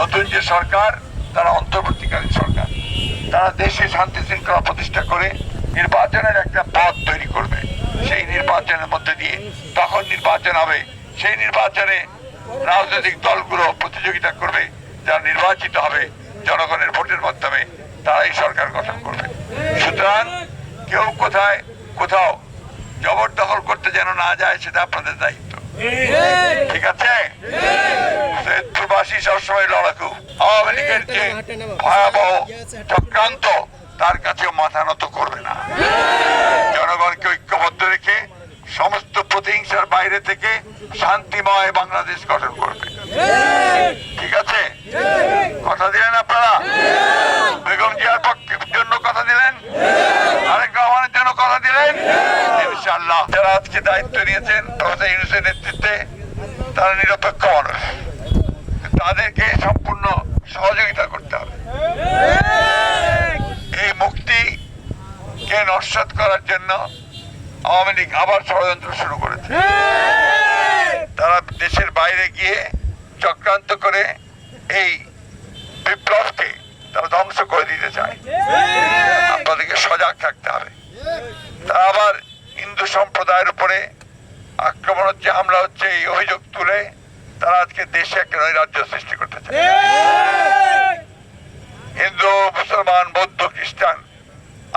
নতুন যে সরকার তারা অন্তর্বর্তীকালীন সরকার। তারা দেশে শান্তি শৃঙ্খলা প্রতিষ্ঠা করে নির্বাচনের একটা পথ তৈরি করবে। সেই নির্বাচনের মধ্যে দিয়ে তখন নির্বাচন হবে। সেই নির্বাচনে রাজনৈতিক দলগুলো প্রতিযোগিতা করবে। যারা নির্বাচিত হবে জনগণের ভোটের মাধ্যমে তারাই সরকার গঠন করবে। সুতরাং কেউ কোথায় কোথাও জবরদখল করতে যেন না যায় সেটা আপনাদের দায়িত্ব। ঠিক আছে? প্রবাসী সবসময় লড়াকু। আওয়ামী লীগের যে ভয়াবহ চক্রান্ত তার কাছেও মাথা নত করবে না। জনগণকে ঐক্যবদ্ধ রেখে সমস্ত প্রতিহিংসার বাইরে থেকে শান্তিময় বাংলাদেশ গঠন করবে। ঠিক আছে? কথা দিলেন আপনারা? বেগম জিয়ার পক্ষে জন্য কথা দিলেন? আরেক রহমানের জন্য কথা দিলেন? ইনশাআল্লাহ। যারা আজকে দায়িত্ব নিয়েছেন প্রফেসর ইউনুসের নেতৃত্বে তারা নিরপেক্ষ মানুষ। তাদেরকে সম্পূর্ণ সহযোগিতা করতে হবে। এই মুক্তি কে নস্বাত করার জন্য আওয়ামী লীগ আবার ষড়যন্ত্র শুরু করেছে। তারা দেশের বাইরে গিয়ে চক্রান্ত করে এই বিপ্লবকে তারা ধ্বংস করে দিতে চায়। আপনাদেরকে সজাগ থাকতে হবে। তারা আবার হিন্দু সম্প্রদায়ের উপরে আক্রমণ হচ্ছে, হামলা হচ্ছে, এই অভিযোগ তুলে আজকে দেশে একটা নৈরাজ্য সৃষ্টি করতে চায় হিন্দু মুসলমান বৌদ্ধ খ্রিস্টান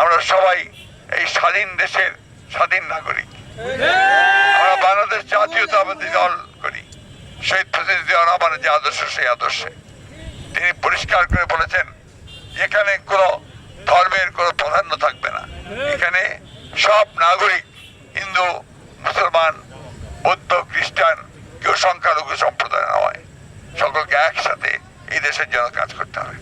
আমরা সবাই এই স্বাধীন দেশের স্বাধীন নাগরিক। আমরা বাংলাদেশ জাতীয়তাবাদী দল করি। শহীদ জিয়া রহমানের যে আদর্শ সেই আদর্শে। তিনি পরিষ্কার করে বলেছেন এখানে কোনো ধর্মের কোনো প্রাধান্য থাকবে না। এখানে সব নাগরিক হিন্দু মুসলমান বৌদ্ধ খ্রিস্টান কেউ সংখ্যালঘু সম্প্রদায় নয় সকলকে একসাথে এই দেশের জন্য কাজ করতে হবে